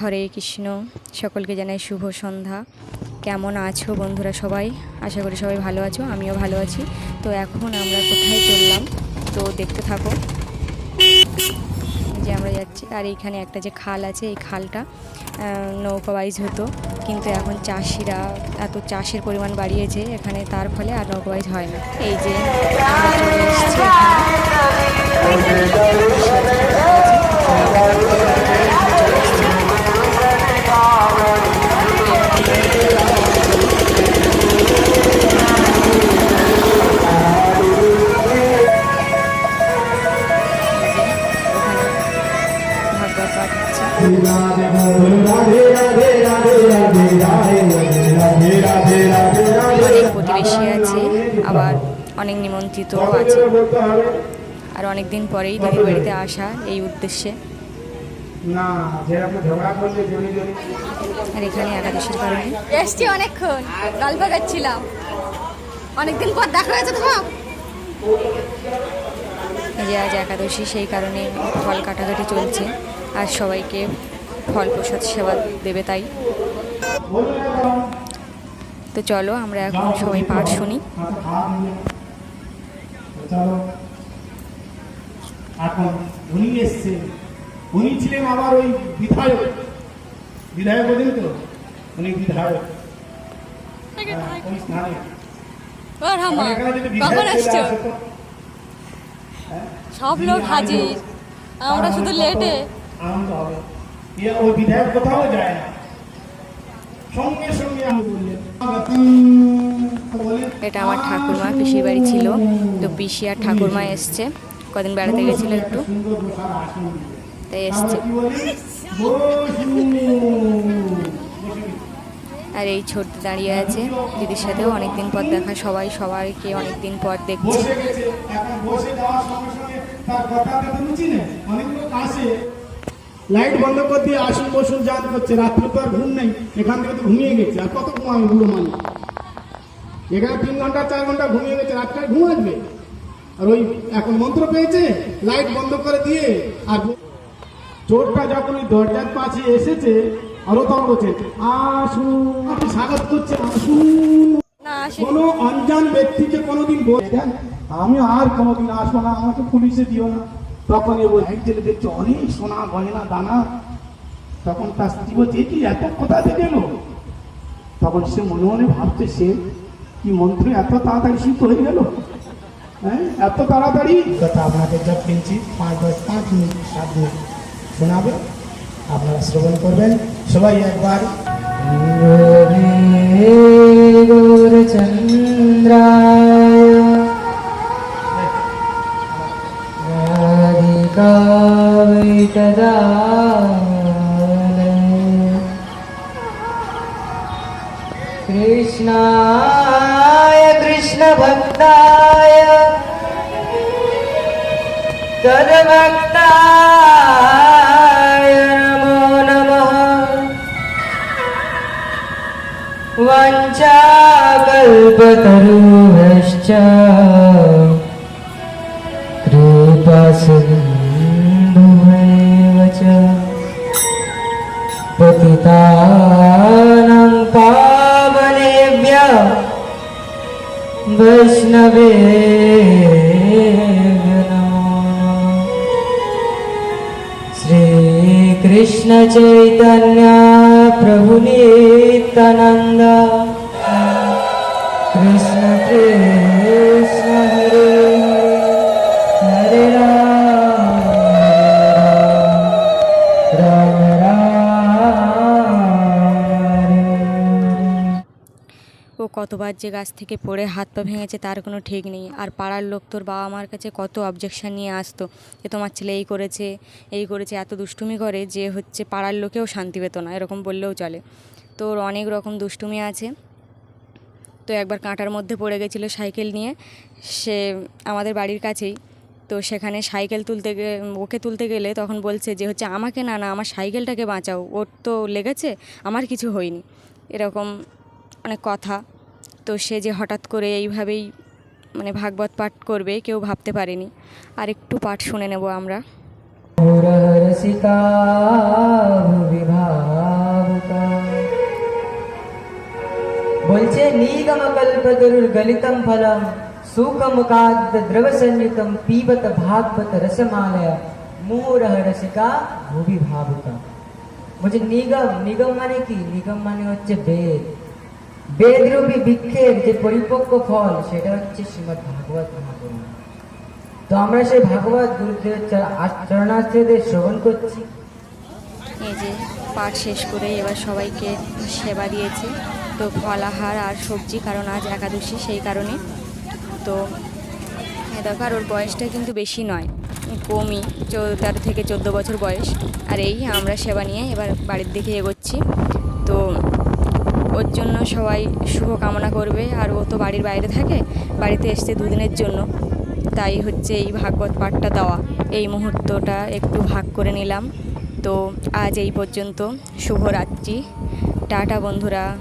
হরে কৃষ্ণ, সকলকে জানাই শুভ সন্ধ্যা। কেমন আছো বন্ধুরা সবাই? আশা করি সবাই ভালো আছো, আমিও ভালো আছি। তো এখন আমরা কোথায় চললাম? তো দেখতে থাকো। যে আমরা যাচ্ছি, আর এইখানে একটা যে খাল আছে, এই খালটা নৌকা বাইজ হতো। কিন্তু এখন চাষিরা এত চাষের পরিমাণ বাড়িয়েছে এখানে, তার ফলে আর নৌকা বাইজ হয় না। এই যে প্রতিবেশী আছে আবার অনেক নিমন্ত্রিতও আছে। আর অনেক দিন পরেই দিদির বাড়িতে আসা এই উদ্দেশ্যে। আর এখানে একাদশীর কারণে এসছি অনেকক্ষণ গল্প করছিলাম অনেকদিন পর দেখা হয়েছে তো সব যে আজ একাদশী সেই কারণে ফল কাটাকাটি চলছে। আর সবাইকে ফল প্রসাদ সেবা দেবে তাই। তো চলো আমরা এখন সবাই পাঠ শুনি। চলো এখন উনি এসছে উনি ছিলেন আবার ওই বিধায়ক। বিধায়ক বোঝেন তো? উনি বিধায়ক। হ্যাঁ, তো? সব লোক হাজির। আমরা শুধু লেটে আনন্দ হবে। ইয়ে ওই বিধায়ক কোথাও যায় না। সঙ্গে সঙ্গে আমি বললেন এটা আমার ঠাকুরমা পিসির বাড়ি ছিল। তো পিসি আর ঠাকুরমা এসছে। কদিন বেড়াতে গেছিল একটু। তাই এসছে। আর এই ছোট দাঁড়িয়ে আছে দিদির সাথেও অনেকদিন পর দেখা সবাই সবাইকে অনেকদিন পর দেখছে। লাইট বন্ধ করে দিয়ে আসুন বসুন যান করছে। রাত্রে তো আর ঘুম নেই। এখান থেকে তো ঘুমিয়ে গেছে। আর কত ঘুমাবে বুড়ো মানুষ? এখানে তিন ঘণ্টা চার ঘণ্টা ঘুমিয়ে গেছে। রাত্রে ঘুম আসবে। আর ওই এখন মন্ত্র পেয়েছে লাইট বন্ধ করে দিয়ে আর চোরটা যখন ওই দরজার পাশে এসেছে আরও তখন বলছে আসুন। আপনি স্বাগত করছে আসুন। কোনো অনজান ব্যক্তিকে কোনোদিন বলছেন আমি আর কোনোদিন আসব না। আমাকে পুলিশে দিও না। তখন এ বলছে জেলে দেখছে অনেক সোনা, গয়না, দানা। তখন তার স্ত্রী বলছে কি এত কোথা থেকে এলো? তখন সে মনে মনে ভাবছে, সে কি মন্ত্র এত তাড়াতাড়ি সিদ্ধ হয়ে গেল? হ্যাঁ এত তাড়াতাড়ি? কথা আপনাদের যা কিনছি পাঁচ দশ, পাঁচ মিনিট, সাত মিনিট শোনাবে। আপনারা শ্রবণ করবেন। সবাই একবার। कृष्णाय कृष्णभक्ताय तद्भक्ताय नमो नमः। वञ्चाकल्पतरुभ्यश्च। कृपासिन्धुमेव कृष्णवे श्रीकृष्णचैतन्या प्रभुनितनन्द कृष्ण चे কতবার যে গাছ থেকে পড়ে হাত পা ভেঙেছে তার কোনো ঠিক নেই। আর পাড়ার লোক তোর বাবা মার কাছে কত অবজেকশন নিয়ে আসতো যে তোমার ছেলে এই করেছে এই করেছে, এত দুষ্টুমি করে যে হচ্ছে পাড়ার লোকেও শান্তি পেত না, এরকম বললেও চলে। তোর অনেক রকম দুষ্টুমি আছে। তো একবার কাঁটার মধ্যে পড়ে গেছিল সাইকেল নিয়ে, সে আমাদের বাড়ির কাছেই। তো সেখানে সাইকেল তুলতে ওকে তুলতে গেলে তখন বলছে যে হচ্ছে আমাকে না না, আমার সাইকেলটাকে বাঁচাও, ওর তো লেগেছে, আমার কিছু হয়নি। এরকম অনেক কথা। তো সে যে হঠাৎ করে এইভাবেই মানে ভাগবত পাঠ করবে কেউ ভাবতে পারেনি আর একটু পাঠ শুনে নেব আমরা বলছে নিগম কল্পতরুর গলিতম ফলম সুখমুখাদ্য দ্রব সন্নিতম পিবত ভাগবত রসমালয় মোরহ রসিকা ভুবি ভাবুকা বলছে নিগম নিগম মানে কি নিগম মানে হচ্ছে বেদ বেদরূপী বৃক্ষের যে পরিপক্ক ফল, সেটা হচ্ছে শ্রীমৎ ভাগবত মহাপুরাণ। তো আমরা সেই ভাগবত গুরুদেবের চরণাশ্রয়দের শ্রবণ করছি। এই যে পাঠ শেষ করে এবার সবাইকে সেবা দিয়েছে। তো ফলাহার আর সবজি, কারণ আজ একাদশী, সেই কারণে। তো দেখো, আর ওর বয়সটা কিন্তু বেশি নয়, কমই তেরো থেকে চোদ্দ বছর বয়স। আর এই আমরা সেবা নিয়ে এবার বাড়ির দিকে এগোচ্ছি। ওর জন্য সবাই শুভ কামনা করবে আর ও তো বাড়ির বাইরে থাকে, বাড়িতে এসছে দুদিনের জন্য। তাই হচ্ছে এই ভাগবত পাঠটা দেওয়া। এই মুহূর্তটা একটু ভাগ করে নিলাম। তো আজ এই পর্যন্ত। শুভরাত্রি। টাটা বন্ধুরা।